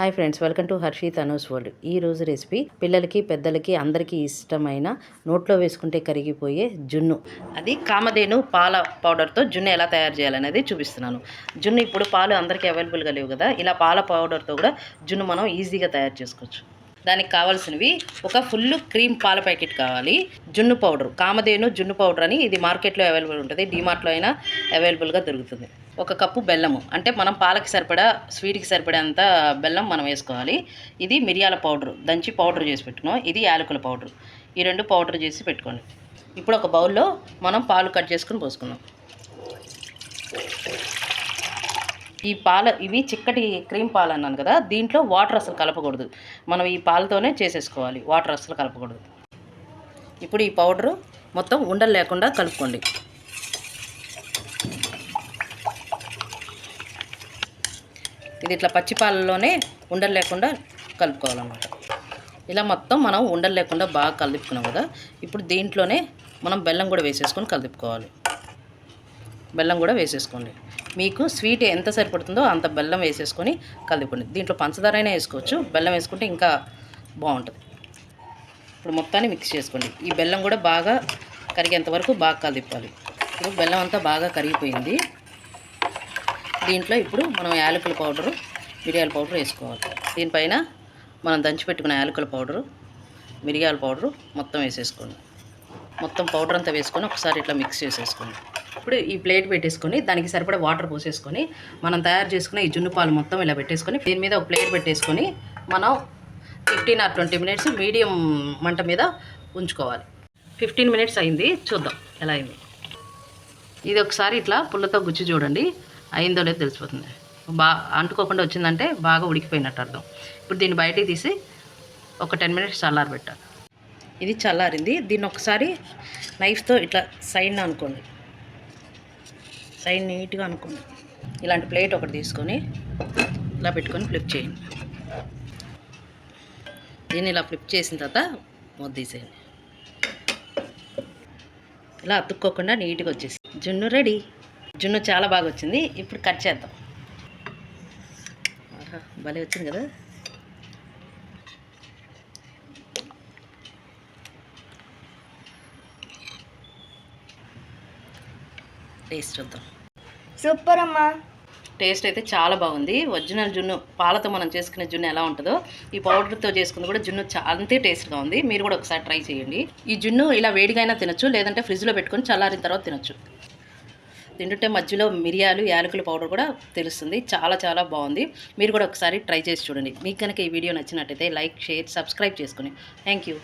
Hi friends welcome to Harshit Anu's world. ఈ రోజు recipe పిల్లలకి పెద్దలకి అందరికీ ఇష్టమైన నోట్లో వేసుకుంటే కరిగిపోయే జున్ను. అది కామధేను పాల పౌడర్తో జున్ను ఎలా తయారు చేయాలనేది చూపిస్తున్నాను. జున్ను ఇప్పుడు పాలు అందరికీ అవైలబుల్గా లేవు కదా ఇలా పాల పౌడర్తో కూడా జున్ను మనం ఈజీగా తయారు చేసుకోవచ్చు. దానికి కావాల్సినవి. ఒక ఫుల్ క్రీమ్ పాల ప్యాకెట్ కావాలి. జున్ను పౌడర్. కామధేను జున్ను పౌడర్ అని ఇది మార్కెట్లో అవైలబుల్ ఉంటుంది. డీమార్ట్లో అయినా అవైలబుల్గా దొరుకుతుంది. ఒక కప్పు బెల్లము. అంటే మనం పాలకి సరిపడా స్వీట్కి సరిపడేంత బెల్లం మనం వేసుకోవాలి. ఇది మిరియాల పౌడర్. దంచి పౌడర్ చేసి పెట్టుకున్నాం. ఇది యాలకుల పౌడర్. ఈ రెండు పౌడర్ చేసి పెట్టుకోండి. ఇప్పుడు ఒక బౌల్లో మనం పాలు కట్ చేసుకుని పోసుకుందాం. ఈ పాల ఇవి చిక్కటి క్రీమ్ పాలు అన్నాను కదా దీంట్లో వాటర్ అసలు కలపకూడదు. మనం ఈ పాలతోనే చేసేసుకోవాలి వాటర్ అసలు కలపకూడదు. ఇప్పుడు ఈ పౌడరు మొత్తం ఉండలు లేకుండా కలుపుకోండి. ఇది ఇట్లా పచ్చి పాలలోనే ఉండలు లేకుండా కలుపుకోవాలన్నమాట. ఇలా మొత్తం మనం ఉండలు లేకుండా బాగా కలుపుకున్నాం కదా ఇప్పుడు దీంట్లోనే మనం బెల్లం కూడా వేసేసుకొని కలుపుకోవాలి. బెల్లం కూడా వేసేసుకోండి. మీకు స్వీట్ ఎంత సరిపడుతుందో అంత బెల్లం వేసేసుకొని కలుపుకోండి. దీంట్లో పంచదార అయినా వేసుకోవచ్చు. బెల్లం వేసుకుంటే ఇంకా బాగుంటుంది. ఇప్పుడు మొత్తాన్ని మిక్స్ చేసుకోండి. ఈ బెల్లం కూడా బాగా కరిగేంత వరకు బాగా కలిపాలి ఇప్పుడు బెల్లం అంతా బాగా కరిగిపోయింది. దీంట్లో ఇప్పుడు మనం యాలకుల పౌడరు మిరియాల పౌడర్ వేసుకోవాలి. దీనిపైన మనం దంచి పెట్టుకున్న యాలకుల పౌడరు మిరియాల పౌడరు మొత్తం వేసేసుకోండి. మొత్తం పౌడర్ అంతా వేసుకొని ఒకసారి ఇట్లా మిక్స్ చేసేసుకోండి ఇప్పుడు ఈ ప్లేట్ పెట్టేసుకొని దానికి సరిపడా వాటర్ పోసేసుకొని మనం తయారు చేసుకున్న ఈ జున్ను పాలు మొత్తం ఇలా పెట్టేసుకొని దీని మీద ఒక ప్లేట్ పెట్టేసుకొని మనం fifteen or twenty minutes medium మంట మీద ఉంచుకోవాలి. ఫిఫ్టీన్ మినిట్స్ అయింది చూద్దాం ఎలా అయింది. ఇది ఒకసారి ఇట్లా పుల్లతో గుచ్చి చూడండి అయిందో లేదో తెలిసిపోతుంది. బాగా అంటుకోకుండా వచ్చిందంటే బాగా ఉడికిపోయినట్టు అర్థం. ఇప్పుడు దీన్ని బయటికి తీసి ఒక టెన్ మినిట్స్ చల్లారబెట్టాలి. ఇది చల్లారింది. దీన్ని ఒకసారి నైఫ్తో ఇట్లా సైడ్ అనుకోండి. సైడ్ నీట్గా అనుకోండి. ఇలాంటి ప్లేట్ ఒకటి తీసుకొని ఇలా పెట్టుకొని ఫ్లిప్ చేయండి. దీన్ని ఇలా ఫ్లిప్ చేసిన తర్వాత మొద్దీసేయండి ఇలా అతుక్కోకుండా నీట్గా వచ్చేసి జున్ను రెడీ. జున్ను చాలా బాగా వచ్చింది. ఇప్పుడు కట్ చేద్దాం. భలే వచ్చింది కదా? టేస్ట్ చూద్దాం. సూపర్ అమ్మా. టేస్ట్ అయితే చాలా బాగుంది. ఒరిజినల్ జున్ను పాలతో మనం చేసుకునే జున్ను ఎలా ఉంటుందో ఈ పౌడర్తో చేసుకుంది కూడా జున్ను అంతే టేస్ట్గా ఉంది. మీరు కూడా ఒకసారి ట్రై చేయండి. ఈ జున్ను ఇలా వేడిగా తినొచ్చు లేదంటే ఫ్రిడ్జ్లో పెట్టుకొని చల్లారిన తర్వాత తినొచ్చు. తింటుంటే మధ్యలో మిరియాలు యాలకుల పౌడర్ కూడా తెలుస్తుంది. చాలా చాలా బాగుంది. మీరు కూడా ఒకసారి ట్రై చేసి చూడండి. మీకు కనుక ఈ వీడియో నచ్చినట్టయితే లైక్ షేర్ సబ్స్క్రైబ్ చేసుకుని. Thank you